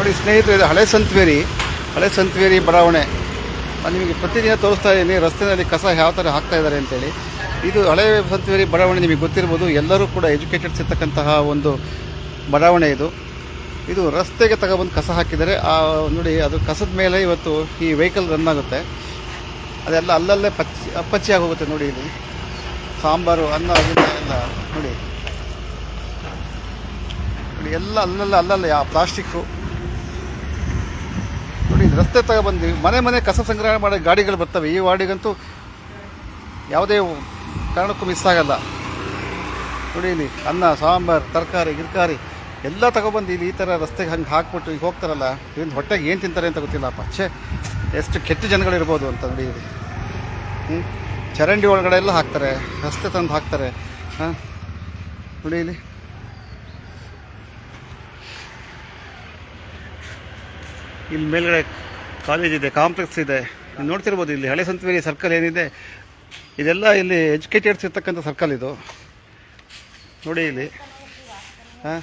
ನೋಡಿ ಸ್ನೇಹಿತರು, ಇದು ಹಳೆ ಸಂತ್ವೇರಿ ಹಳೆ ಸಂತ್ವೇರಿ ಬಡಾವಣೆ. ನಿಮಗೆ ಪ್ರತಿದಿನ ತೋರಿಸ್ತಾ ಇದ್ದೀನಿ ರಸ್ತೆಯಲ್ಲಿ ಕಸ ಯಾವ ಥರ ಹಾಕ್ತಾ ಇದ್ದಾರೆ ಅಂತೇಳಿ. ಇದು ಹಳೆ ಸಂತ್ವೇರಿ ಬಡಾವಣೆ, ನಿಮಗೆ ಗೊತ್ತಿರ್ಬೋದು, ಎಲ್ಲರೂ ಕೂಡ ಎಜುಕೇಟೆಡ್ಸ್ ಇರ್ತಕ್ಕಂತಹ ಒಂದು ಬಡಾವಣೆ ಇದು. ಇದು ರಸ್ತೆಗೆ ತಗೊಬಂದು ಕಸ ಹಾಕಿದರೆ, ಆ, ನೋಡಿ, ಅದು ಕಸದ ಮೇಲೆ ಇವತ್ತು ಈ ವೆಹಿಕಲ್ ರನ್ ಆಗುತ್ತೆ. ಅದೆಲ್ಲ ಅಲ್ಲಲ್ಲೇ ಪಚ್ಚಿ, ಅಪ್ಪಚ್ಚಿ ಆಗೋಗುತ್ತೆ ನೋಡಿ ಇದು. ಸಾಂಬಾರು, ಅನ್ನ ಅದನ್ನ ಎಲ್ಲ, ನೋಡಿ. ನೋಡಿ, ಎಲ್ಲ ಅಲ್ಲಲ್ಲ ಅಲ್ಲಲ್ಲ ಯಾವ ಪ್ಲಾಸ್ಟಿಕ್ಕು. ರಸ್ತೆ ತಗೊಬಂದ್ವಿ ಮನೆ ಮನೆ ಕಸ ಸಂಗ್ರಹಣೆ ಮಾಡೋ ಗಾಡಿಗಳು ಬರ್ತವೆ. ಈ ವಾರ್ಡಿಗಂತೂ ಯಾವುದೇ ಕಾರಣಕ್ಕೂ ಮಿಸ್ ಆಗಲ್ಲ. ನೋಡಿ ಇಲ್ಲಿ ಅನ್ನ, ಸಾಂಬಾರು, ತರಕಾರಿ, ಗಿರ್ಕಾರಿ ಎಲ್ಲ ತಗೊಬಂದು ಇಲ್ಲಿ ಈ ಥರ ರಸ್ತೆಗೆ ಹಂಗೆ ಹಾಕ್ಬಿಟ್ಟು ಈಗ ಹೋಗ್ತಾರಲ್ಲ ಇವ್ರಿಂದ ಹೊಟ್ಟೆಗೆ ಏನು ತಿಂತಾರೆ ಅಂತ ಗೊತ್ತಿಲ್ಲಪ್ಪ. ಛೇ, ಎಷ್ಟು ಕೆಟ್ಟ ಜನಗಳಿರ್ಬೋದು ಅಂತ ನೋಡಿ ಇಲ್ಲಿ. ಚರಂಡಿ ಒಳಗಡೆ ಎಲ್ಲ ಹಾಕ್ತಾರೆ, ರಸ್ತೆ ತಂದು ಹಾಕ್ತಾರೆ. ಹಾಂ, ನೋಡಿ ಇಲ್ಲಿ. ಇಲ್ಲಿ ಮೇಲ್ಗಡೆ ಕಾಲೇಜ್ ಇದೆ, ಕಾಂಪ್ಲೆಕ್ಸ್ ಇದೆ. ನೋಡ್ತಿರ್ಬೋದು ಇಲ್ಲಿ ಹಳೆ ಸಂತವೇರಿ ಸರ್ಕಲ್ ಏನಿದೆ, ಇದೆಲ್ಲ ಇಲ್ಲಿ ಎಜುಕೇಟೆಡ್ಸ್ ಇರ್ತಕ್ಕಂಥ ಸರ್ಕಲ್ ಇದು. ನೋಡಿ ಇಲ್ಲಿ. ಹಾಂ.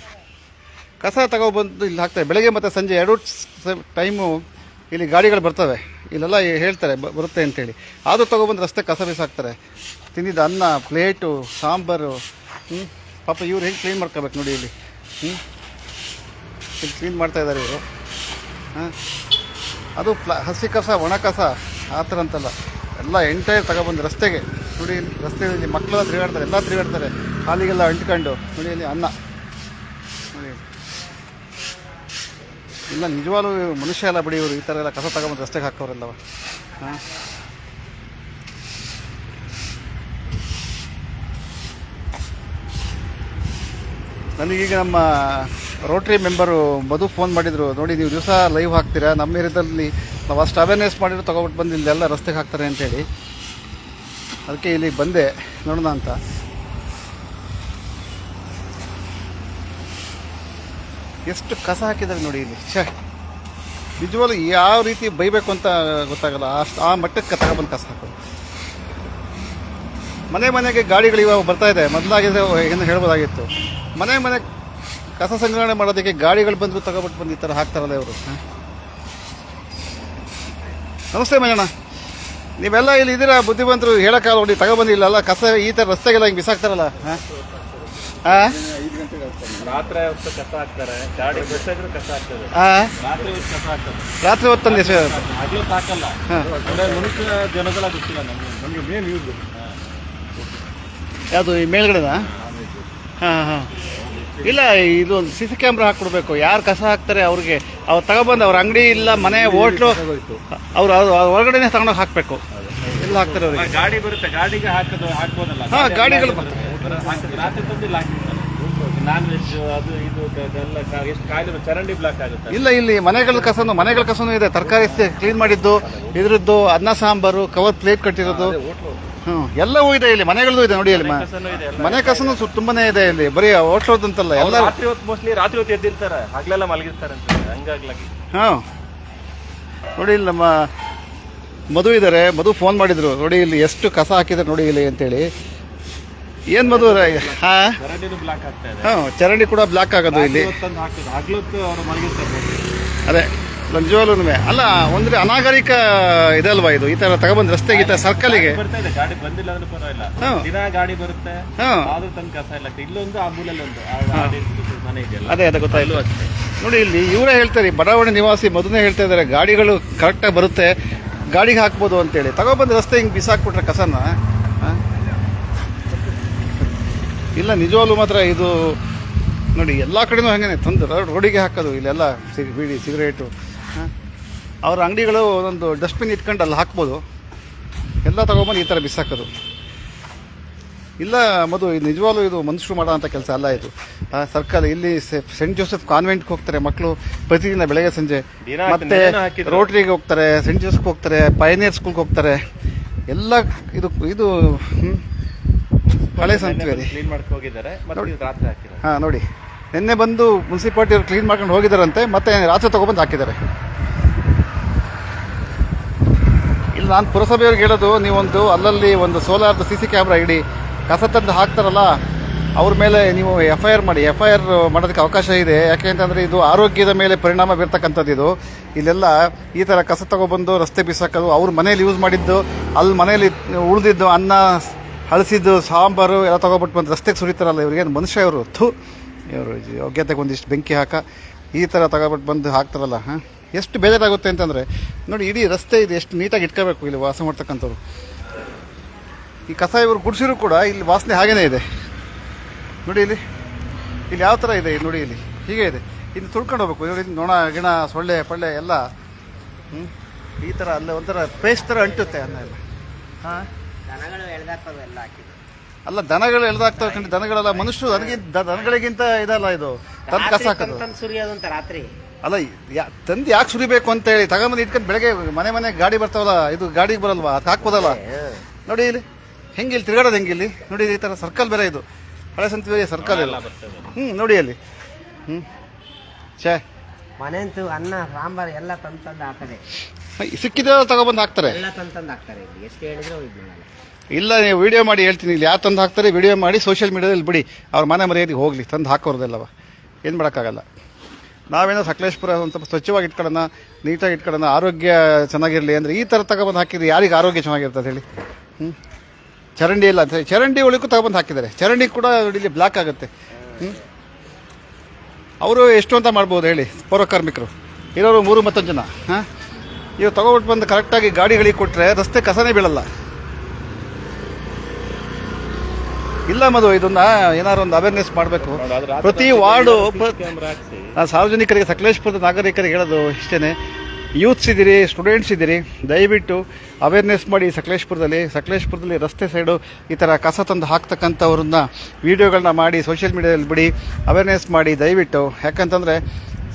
ಕಸ ತಗೊಬಂದು ಇಲ್ಲಿ ಹಾಕ್ತಾರೆ. ಬೆಳಗ್ಗೆ ಮತ್ತು ಸಂಜೆ ಎರಡು ಟೈಮು ಇಲ್ಲಿ ಗಾಡಿಗಳು ಬರ್ತವೆ. ಇಲ್ಲೆಲ್ಲ ಹೇಳ್ತಾರೆ ಬರುತ್ತೆ ಅಂತೇಳಿ. ಆದರೂ ತೊಗೊಬಂದು ರಸ್ತೆ ಕಸ ಬಿಸಾಕ್ತಾರೆ. ತಿಂದಿದ್ದ ಅನ್ನ, ಪ್ಲೇಟು, ಸಾಂಬಾರು ಹ್ಞೂ ಪಾಪ ಇವ್ರು ಹೆಂಗೆ ಕ್ಲೀನ್ ಮಾಡ್ಕೋಬೇಕು ನೋಡಿ ಇಲ್ಲಿ. ಹ್ಞೂ ಇಲ್ಲಿ ಕ್ಲೀನ್ ಮಾಡ್ತಾ ಇದ್ದಾರೆ ಇವರು. ಹಾಂ. ಅದು ಪ್ಲಾ, ಹಸಿ ಕಸ, ಒಣ ಕಸ, ಆ ಥರ ಅಂತಲ್ಲ. ಎಲ್ಲ ಎಂಟೈರ್ ತಗೊಬಂದು ರಸ್ತೆಗೆ ನೋಡಿ ರಸ್ತೆಯಲ್ಲಿ ಮಕ್ಕಳೆಲ್ಲ ತಿರುಗಾಡ್ತಾರೆ, ಎಲ್ಲ ತಿರುಗಾಡ್ತಾರೆ. ಹಾಲಿಗೆಲ್ಲ ಅಂಟ್ಕೊಂಡು ನೋಡಿ ಅಲ್ಲಿ ಅನ್ನ. ನೋಡಿ. ಇಲ್ಲ ನಿಜವಾಗ್ಲೂ ಮನುಷ್ಯ ಎಲ್ಲ ಬಿಡಿ ಇವರು, ಈ ಥರ ಎಲ್ಲ ಕಸ ತಗೊಂಬಂದು ರಸ್ತೆಗೆ ಹಾಕೋರೆಲ್ಲವ ಹಾಂ? ನನಗೀಗ ನಮ್ಮ ರೋಟ್ರಿ ಮೆಂಬರು ಮಧು ಫೋನ್ ಮಾಡಿದರು, ನೋಡಿ, ನೀವು ದಿವಸ ಲೈವ್ ಹಾಕ್ತೀರಾ? ನಮ್ಮ ಏರಿಯಾದಲ್ಲಿ ನಾವು ಅಷ್ಟು ಅವೇರ್ನೆಸ್ ಮಾಡಿದ್ರು, ತೊಗೊಬಿಟ್ಟು ಬಂದು ಇಲ್ಲೆಲ್ಲ ರಸ್ತೆಗೆ ಹಾಕ್ತಾರೆ ಅಂತೇಳಿ ಅದಕ್ಕೆ ಇಲ್ಲಿಗೆ ಬಂದೆ, ನೋಡೋಣ ಅಂತ. ಎಷ್ಟು ಕಸ ಹಾಕಿದ್ದಾರೆ ನೋಡಿ ಇಲ್ಲಿ. ಛೇ! ನಿಜವಾಗ್ಲೂ ಯಾವ ರೀತಿ ಬೈಬೇಕು ಅಂತ ಗೊತ್ತಾಗಲ್ಲ. ಅಷ್ಟು ಆ ಮಟ್ಟಕ್ಕೆ ತಗೊಬಂದು ಕಸ ಹಾಕೋದು. ಮನೆ ಮನೆಗೆ ಗಾಡಿಗಳು ಇವಾಗ ಬರ್ತಾ ಇದೆ. ಮೊದಲಾಗಿದ್ರೆ ಏನು ಹೇಳ್ಬೋದಾಗಿತ್ತು? ಮನೆ ಮನೆ ಕಸ ಸಂಗ್ರಹಣೆ ಮಾಡೋದಕ್ಕೆ ಗಾಡಿಗಳು ಬಂದರೂ ತಗೊಬಿಟ್ಟು ಬಂದು ಈ ಥರ ಹಾಕ್ತಾರಲ್ಲ ಇವರು. ನಮಸ್ತೆ ಮಂಜಣ್ಣ ನೀವೆಲ್ಲ ಇಲ್ಲಿ ಇದ್ದೀರಾ? ಬುದ್ಧಿವಂತರು ಹೇಳೋಕ್ಕಾಗಲ್ಲ ನೋಡಿ ತಗೊಬಂದಿಲ್ಲಲ್ಲ ಕಸ ಈ ಥರ ರಸ್ತೆಗೆಲ್ಲ ಹಿಂಗೆ ಬಿಸಾಕ್ತಾರಲ್ಲ. ಹಾಂ? ಹಾಂ ರಾತ್ರಿ ಹೊತ್ತು ಮೇನ್ ಯೂಸ್ ಯಾವುದು ಈ ಮೇಲ್ಗಡೆನಾ? ಹಾಂ ಹಾಂ. ಇಲ್ಲ ಇದು ಒಂದು ಸಿ ಸಿ ಕ್ಯಾಮ್ರಾ ಹಾಕ್ಕೊಡ್ಬೇಕು. ಯಾರು ಕಸ ಹಾಕ್ತಾರೆ ಅವ್ರಿಗೆ. ಅವ್ರು ತಗೊಬಂದು ಅವ್ರ ಅಂಗಡಿ ಇಲ್ಲ ಮನೆ ಹೋಟ್ಲು ಅವ್ರು ಅವ್ರು ಹೊರಗಡೆನೆ ತಗೊಂಡೋಗಿ ಹಾಕಬೇಕು. ಎಲ್ಲ ಹಾಕ್ತಾರೆ ಅವ್ರಿಗೆ. ಗಾಡಿ ಬರುತ್ತೆ ಗಾಡಿಗೆ ಹಾಕೋದು ಹಾಕ್ಬೋದಲ್ಲ? ಹಾಂ ಗಾಡಿಗಳು ಹಾಕಿದ್ರೆ ರಾತ್ರಿ ತಂದು ಇಲ್ಲಿ ಹಾಕಿರ್ತಾರೆ ನಾನ್ ವೆಜ್ ಅದು ಇದು ಅದೆಲ್ಲ ಕಾ- ಎಷ್ಟು ಕಾಯಿಲೆ ಚರಂಡಿ ಬ್ಲಾಕ್ ಆಗುತ್ತೆ? ಇಲ್ಲ ಇಲ್ಲಿ ಮನೆಗಳ ಕಸನು ಮನೆಗಳ ಕಸನು ಇದೆ. ತರಕಾರಿ ಕ್ಲೀನ್ ಮಾಡಿದ್ದು ಇದ್ರದ್ದು ಅನ್ನ ಸಾಂಬಾರು ಕವರ್ ಪ್ಲೇಟ್ ಕಟ್ಟಿರೋದು. ಹ್ಞೂ ಎಲ್ಲವೂ ಇದೆ ಇಲ್ಲಿ ಮನೆಗಳದ್ದು ಇದೆ ನೋಡಿ ಇಲ್ಲಿ ಮ- ಕಸನೂ ಇದೆ ಎಲ್ಲ. ಮನೆ ಕಸನು ಸು- ತುಂಬಾನೇ ಇದೆ ಇಲ್ಲಿ ಬರೀ ಹೋಟ್ಲದಂತಲ್ಲ ಅಂತಲ್ಲ ಎಲ್ಲ ರಾತ್ರಿ ಹೊತ್ತು ಮೋಸ್ಟ್ಲಿ ರಾತ್ರಿ ಹೊತ್ತು ಎದ್ದಿರ್ತಾರೆ ಹಗಲೆಲ್ಲ ಮಲಗಿರ್ತಾರೆ ಅಂತ ಹಂಗಾಗ್ಲಾಗಿ ಹಾಂ ನೋಡಿ ಇಲ್ಲಿ ನಮ್ಮ ಮಧು ಇದ್ದಾರೆ ಮಧು ಫೋನ್ ಮಾಡಿದ್ರು ನೋಡಿ ಇಲ್ಲಿ ಎಷ್ಟು ಕಸ ಹಾಕಿದ್ದಾರೆ ನೋಡಿ ಇಲ್ಲಿ ಅಂತೇಳಿ. ಏನು ಮಧು ಹಾಂ? ಬ್ಲಾಕ್ ಆಗ್ತಾ ಇದೆ. ಹಾಂ ಚರಂಡಿ ಕೂಡ ಬ್ಲಾಕ್ ಆಗೋದು ಇಲ್ಲಿ. ಹಗ್ಲೊತ್ತು ಅವ್ರು ಮಲಗಿರ್ತಾರೆ ಅದೇ ನಿಜವಾಗ್ಲೂ ಅಲ್ಲ ಒಂದ್ರೆ ಅನಾಗರಿಕ ಇದಲ್ವಾ ಇದು? ಈ ತರ ತಗೊಬಂದು ರಸ್ತೆಗೆ ಈ ತರ ಸರ್ಕಲಿಗೆ. ಬರ್ತಾ ಇದೆ ಗಾಡಿ ಬಂದಿಲ್ಲ ಅಂದ್ರೆ ಪರವಾಗಿಲ್ಲ. ಹಾ. ದಿನ ಗಾಡಿ ಬರುತ್ತೆ ಹಾಂ. ಆದ್ರೂ ತನಕ ಕಸ ಇಲ್ಲ. ಇಲ್ಲೊಂದು ಆ ಮೂಲೆಯಲ್ಲಿ ಒಂದು. ಆ ಗಾಡಿ ಮನೆ ಇದೆಯಲ್ಲ. ಅದೇ ಅದೇ ಗೊತ್ತಾಯ್ತು. ನೋಡಿ ಇಲ್ಲಿ ಇವರೇ ಹೇಳ್ತಾರೆ ಈ ಬಡಾವಣೆ ನಿವಾಸಿ ಮೊದಲನೇ ಹೇಳ್ತಾ ಇದ್ದಾರೆ ಗಾಡಿಗಳು ಕರೆಕ್ಟಾಗಿ ಬರುತ್ತೆ ಗಾಡಿಗೆ ಹಾಕ್ಬೋದು ಅಂತೇಳಿ. ತಗೊಬಂದು ರಸ್ತೆ ಹಿಂಗೆ ಬಿಸಾಕ್ಬಿಟ್ರೆ ಕಸನ? ಆ? ಇಲ್ಲ ನಿಜವಾಗ್ಲೂ ಮಾತ್ರ ಇದು ನೋಡಿ ಎಲ್ಲ ಕಡೆನೂ ಹಾಗೇನೆ. ತಂದು ರೋಡಿಗೆ ಹಾಕೋದು ಇಲ್ಲೆಲ್ಲ ಬೀಡಿ ಸಿಗರೇಟು. ಅವ್ರ ಅಂಗಡಿಗಳು ಒಂದೊಂದು ಡಸ್ಟ್ಬಿನ್ ಇಟ್ಕೊಂಡು ಅಲ್ಲಿ ಹಾಕ್ಬೋದು. ಎಲ್ಲ ತಗೊಂಬಂದು ಈ ಥರ ಬಿಸಾಕೋದು. ಇಲ್ಲ ಮದು ಇದು ನಿಜವಾಗ್ಲೂ ಇದು ಮನುಷ್ಯರು ಮಾಡೋವಂಥ ಕೆಲಸ ಅಲ್ಲ ಇದು. ಸರ್ಕಲ್ ಇಲ್ಲಿ ಸೆಂಟ್ ಜೋಸೆಫ್ ಕಾನ್ವೆಂಟ್ಗೆ ಹೋಗ್ತಾರೆ ಮಕ್ಕಳು ಪ್ರತಿದಿನ ಬೆಳಗ್ಗೆ ಸಂಜೆ. ಮತ್ತೆ. ರೋಟ್ರಿಗೆ ಹೋಗ್ತಾರೆ ಸೆಂಟ್ ಜೋಸೆಫ್ಗೆ ಹೋಗ್ತಾರೆ ಪಯನಿಯರ್ ಸ್ಕೂಲ್ಗೆ ಹೋಗ್ತಾರೆ. ಎಲ್ಲ ಇದು ಇದು ಹಳೆ ಹಾಕಿದ್ದಾರೆ. ಹಾಂ ನೋಡಿ. ನಿನ್ನೆ ಬಂದು ಮುನ್ಸಿಪಾಲ್ಟಿ ಅವ್ರು ಕ್ಲೀನ್ ಮಾಡ್ಕೊಂಡು ಹೋಗಿದ್ದಾರಂತೆ ಮತ್ತೆ ರಾತ್ರಿ ತೊಗೊಬಂದು ಹಾಕಿದ್ದಾರೆ ಇಲ್ಲಿ ನಾನು ಪುರಸಭೆಯವ್ರಿಗೆ ಹೇಳೋದು, ನೀವೊಂದು ಅಲ್ಲಲ್ಲಿ ಒಂದು ಸೋಲಾರ್ದು ಸಿ ಸಿ ಕ್ಯಾಮ್ರಾ ಇಡಿ, ಕಸ ತಂದು ಹಾಕ್ತಾರಲ್ಲ, ಅವ್ರ ಮೇಲೆ ನೀವು ಎಫ್ ಐ ಆರ್ ಮಾಡಿ ಎಫ್ ಐ ಆರ್ ಮಾಡೋದಕ್ಕೆ ಅವಕಾಶ ಇದೆ. ಯಾಕೆ ಅಂತಂದರೆ ಇದು ಆರೋಗ್ಯದ ಮೇಲೆ ಪರಿಣಾಮ ಬೀರ್ತಕ್ಕಂಥದ್ದು ಇದು. ಇಲ್ಲೆಲ್ಲ ಈ ಥರ ಕಸ ತಗೊಬಂದು ರಸ್ತೆ ಬಿಸಾಕೋದು, ಅವ್ರ ಮನೇಲಿ ಯೂಸ್ ಮಾಡಿದ್ದು ಅಲ್ಲಿ ಮನೇಲಿ ಉಳಿದಿದ್ದು ಅನ್ನ, ಹಳಸಿದ್ದು ಸಾಂಬಾರು ಎಲ್ಲ ತೊಗೊಬಿಟ್ಟು ಬಂದು ರಸ್ತೆಗೆ ಸುರಿತಾರಲ್ಲ ಇವ್ರಿಗೆ. ಮನುಷ್ಯ ಇವರು? ಥೂ, ಇವರು ಯೋಗ್ಯತೆಗೆ ಒಂದಿಷ್ಟು ಬೆಂಕಿ ಹಾಕ, ಈ ಥರ ತಗೊಬಿಟ್ಟು ಬಂದು ಹಾಕ್ತಾರಲ್ಲ, ಹಾಂ. ಎಷ್ಟು ಬೇಜಾರಾಗುತ್ತೆ ಅಂತಂದರೆ ನೋಡಿ ಇಡೀ ರಸ್ತೆ ಇದೆ ಎಷ್ಟು ನೀಟಾಗಿ ಇಟ್ಕೋಬೇಕು ಇಲ್ಲಿ ವಾಸ ಮಾಡ್ತಕ್ಕಂಥವ್ರು. ಈ ಕಸ ಇವರು ಗುಡಿಸಿರು ಕೂಡ ಇಲ್ಲಿ ವಾಸನೆ ಹಾಗೇ ಇದೆ. ನೋಡಿ ಇಲ್ಲಿ ಇಲ್ಲಿ ಯಾವ ಥರ ಇದೆ ನೋಡಿ ಇಲ್ಲಿ ಹೀಗೆ ಇದೆ. ಇಲ್ಲಿ ತುಳ್ಕೊಂಡು ಹೋಗ್ಬೇಕು. ನೋಡಿ ನೊಣ ಗಿಣ ಸೊಳ್ಳೆ ಪಳ್ಳೆ ಎಲ್ಲ ಹ್ಞೂ ಈ ಥರ ಅಲ್ಲ ಒಂಥರ ಪೇಸ್ಟ್ ಥರ ಅಂಟುತ್ತೆ ಅನ್ನ ಎಲ್ಲ. ಹಾಂ? ಅಲ್ಲ ದನಗಳು ಎಳ್ದಾಗ್ತವೆ ಕಂಡು ದನಗಳೆಲ್ಲ ಮನುಷ್ಯರು ನನಗಿಂತ ದನಗಳಿಗಿಂತ ಇದಲ್ಲ ಇದು. ತಂದು ಕಸ ಹಾಕೋದು. ರಾತ್ರಿ. ಅಲ್ಲ ಯಾ ತಂದು ಯಾಕೆ ಸುರಿಬೇಕು ಅಂತ ಹೇಳಿ ತಗೊಂಬಂದು ಇಟ್ಕೊಂಡು ಬೆಳಗ್ಗೆ ಮನೆ ಮನೆ ಗಾಡಿ ಬರ್ತಾವಲ್ಲ ಇದು ಗಾಡಿಗೆ ಬರಲ್ವಾ ಅದು ಹಾಕ್ಬೋದಲ್ಲ? ನೋಡಿ ಇಲ್ಲಿ ಹೆಂಗೆ ಇಲ್ಲಿ ತಿರುಗಾಡೋದು ಹೆಂಗೆ ಇಲ್ಲಿ ನೋಡಿ ಈ ಥರ ಸರ್ಕಲ್ ಬೇರೆ ಇದು. ಹಳೆ ಸಂತ ಸರ್ಕಲ್ ಇಲ್ಲ ಹ್ಞೂ ನೋಡಿ ಅಲ್ಲಿ. ಹ್ಞೂ ಛೇ. ಮನೆಂತೂ ಅನ್ನ ಸಾಂಬಾರ್ ಎಲ್ಲ ತಂದು ತಂದು ಹಾಕದೆ ಸಿಕ್ಕಿದ ತಗೊಬಂದು ಹಾಕ್ತಾರೆ. ಎಲ್ಲ ತಂದು ತಂದು ಹಾಕ್ತಾರೆ ಇಲ್ಲಿ. ಎಷ್ಟು ಹೇಳಿದ್ರು ಇಲ್ಲ ನೀವು ವಿಡಿಯೋ ಮಾಡಿ ಹೇಳ್ತೀನಿ. ಇಲ್ಲಿ ಯಾವ ತಂದು ಹಾಕ್ತಾರೆ ವಿಡಿಯೋ ಮಾಡಿ ಸೋಷಿಯಲ್ ಮೀಡಿಯಾದಲ್ಲಿ ಬಿಡಿ. ಅವ್ರ ಮನೆ ಮರ್ಯಾದೆಗೆ ಹೋಗಲಿ ತಂದು ಹಾಕೋರ್ದಲ್ಲವ. ಏನು ಮಾಡೋಕ್ಕಾಗಲ್ಲ. ನಾವೇನೋ ಸಕಲೇಶ್ಪುರ ಒಂದು ಸ್ವಲ್ಪ ಸ್ವಚ್ಛವಾಗಿ ಇಟ್ಕೊಳ್ಳೋಣ ನೀಟಾಗಿ ಇಟ್ಕೊಳ್ಳೋಣ, ಆರೋಗ್ಯ ಚೆನ್ನಾಗಿರಲಿ ಅಂದರೆ ಈ ಥರ ತಗೊಬಂದು ಹಾಕಿದ್ರೆ ಯಾರಿಗೆ ಆರೋಗ್ಯ ಚೆನ್ನಾಗಿರ್ತದೆ ಹೇಳಿ. ಹ್ಞೂ ಚರಂಡಿ ಇಲ್ಲ ಅಂತ ಹೇಳಿ. ಚರಂಡಿ ಒಳಗೂ ತಗೊಬಂದು ಹಾಕಿದ್ದಾರೆ. ಚರಂಡಿ ಕೂಡ ಇಲ್ಲಿ ಬ್ಲಾಕ್ ಆಗುತ್ತೆ. ಹ್ಞೂ ಅವರು ಎಷ್ಟು ಅಂತ ಮಾಡ್ಬೋದು ಹೇಳಿ, ಪೌರ ಕಾರ್ಮಿಕರು. ಇರೋರು ಮೂರು ಮತ್ತೊಂದು ಜನ. ಹಾಂ? ಇವ್ರು ತಗೊಬಿಟ್ಟು ಬಂದು ಕರೆಕ್ಟಾಗಿ ಗಾಡಿಗಳಿಗೆ ಕೊಟ್ಟರೆ ರಸ್ತೆ ಕಸನೇ ಬೀಳಲ್ಲ. ಇಲ್ಲ ಮದು ಇದನ್ನ ಏನಾದ್ರು ಒಂದು ಅವೇರ್ನೆಸ್ ಮಾಡಬೇಕು. ಪ್ರತಿ ವಾರ್ಡು ಸಾರ್ವಜನಿಕರಿಗೆ ಸಕಲೇಶ್ಪುರದ ನಾಗರಿಕರಿಗೆ ಹೇಳೋದು ಇಷ್ಟೇ ಯೂತ್ಸ್ ಇದ್ದೀರಿ ಸ್ಟೂಡೆಂಟ್ಸ್ ಇದ್ದೀರಿ ದಯವಿಟ್ಟು ಅವೇರ್ನೆಸ್ ಮಾಡಿ ಸಕಲೇಶ್ಪುರದಲ್ಲಿ. ಸಕಲೇಶ್ಪುರದಲ್ಲಿ ರಸ್ತೆ ಸೈಡು ಈ ಥರ ಕಸ ತಂದು ಹಾಕ್ತಕ್ಕಂಥವ್ರನ್ನ ವೀಡಿಯೋಗಳನ್ನ ಮಾಡಿ ಸೋಷಿಯಲ್ ಮೀಡಿಯಾದಲ್ಲಿ ಬಿಡಿ ಅವೇರ್ನೆಸ್ ಮಾಡಿ ದಯವಿಟ್ಟು. ಯಾಕಂತಂದರೆ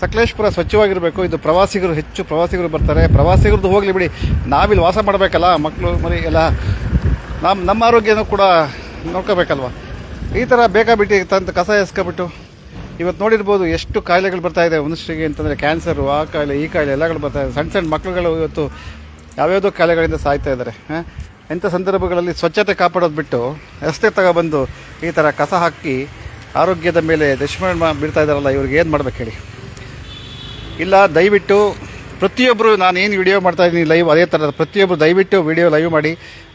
ಸಕಲೇಶ್ಪುರ ಸ್ವಚ್ಛವಾಗಿರಬೇಕು. ಇದು ಪ್ರವಾಸಿಗರು ಹೆಚ್ಚು ಪ್ರವಾಸಿಗರು ಬರ್ತಾರೆ. ಪ್ರವಾಸಿಗರದ್ದು ಹೋಗಲಿ ಬಿಡಿ. ನಾವಿಲ್ಲಿ ವಾಸ ಮಾಡಬೇಕಲ್ಲ ಮಕ್ಕಳು ಮರಿ ಎಲ್ಲ ನಮ್ಮ ನಮ್ಮ ಆರೋಗ್ಯನೂ ಕೂಡ ನೋಡ್ಕೋಬೇಕಲ್ವ? ಈ ಥರ ಬೇಕಾಬಿಟ್ಟು ತಂದು ಕಸ ಎಸ್ಕೊಬಿಟ್ಟು, ಇವತ್ತು ನೋಡಿರ್ಬೋದು ಎಷ್ಟು ಕಾಯಿಲೆಗಳು ಬರ್ತಾ ಇದೆ ಮನುಷ್ಯರಿಗೆ ಅಂತಂದರೆ ಕ್ಯಾನ್ಸರು ಆ ಕಾಯಿಲೆ, ಈ ಕಾಯಿಲೆ, ಎಲ್ಲಗಳು ಬರ್ತಾ ಇದೆ. ಸಣ್ಣ ಸಣ್ಣ ಮಕ್ಕಳುಗಳು ಇವತ್ತು ಯಾವ್ಯಾವುದೋ ಕಾಯಿಲೆಗಳಿಂದ ಸಾಯ್ತಾ ಇದ್ದಾರೆ ಇಂಥ ಸಂದರ್ಭಗಳಲ್ಲಿ ಸ್ವಚ್ಛತೆ ಕಾಪಾಡೋದು ಬಿಟ್ಟು ರಸ್ತೆ ತಗೊಬಂದು ಈ ಥರ ಕಸ ಹಾಕಿ ಆರೋಗ್ಯದ ಮೇಲೆ ದುಷ್ಪರಿಣಾಮ ಬೀಳ್ತಾ ಇದ್ದಾರಲ್ಲ, ಇವ್ರಿಗೆ ಏನು ಮಾಡ್ಬೇಕು ಹೇಳಿ? ಇಲ್ಲ, ದಯವಿಟ್ಟು ಪ್ರತಿಯೊಬ್ಬರು ನಾನು ಏನು ವಿಡಿಯೋ ಮಾಡ್ತಾಯಿದ್ದೀನಿ ಲೈವ್ ಅದೇ ಥರದ ಪ್ರತಿಯೊಬ್ಬರು ದಯವಿಟ್ಟು ವಿಡಿಯೋ ಲೈವ್ ಮಾಡಿ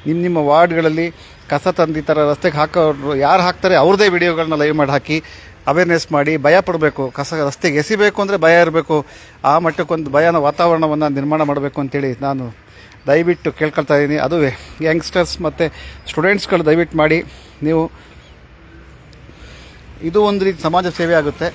ನಿಮ್ಮ ನಿಮ್ಮ ವಾರ್ಡ್ಗಳಲ್ಲಿ ಕಸ ತಂದು ಈ ಥರ ರಸ್ತೆಗೆ ಹಾಕೋರು ಯಾರು ಹಾಕ್ತಾರೆ ಅವ್ರದ್ದೇ ವಿಡಿಯೋಗಳನ್ನ ಲೈವ್ ಮಾಡಿ ಹಾಕಿ ಅವೇರ್ನೆಸ್ ಮಾಡಿ ಭಯ ಪಡಬೇಕು, ಕಸ ರಸ್ತೆಗೆ ಎಸಿಬೇಕು ಅಂದರೆ ಭಯ ಇರಬೇಕು, ಆ ಮಟ್ಟಕ್ಕೊಂದು ಭಯನ ವಾತಾವರಣವನ್ನು ನಿರ್ಮಾಣ ಮಾಡಬೇಕು ಅಂತೇಳಿ ನಾನು ದಯವಿಟ್ಟು ಕೇಳ್ಕೊಳ್ತಾ ಇದ್ದೀನಿ ಅದುವೇ ಯಂಗ್ಸ್ಟರ್ಸ್ ಮತ್ತು ಸ್ಟೂಡೆಂಟ್ಸ್ಗಳು ದಯವಿಟ್ಟು ಮಾಡಿ ನೀವು ಇದು ಒಂದು ರೀತಿ ಸಮಾಜ ಸೇವೆ ಆಗುತ್ತೆ.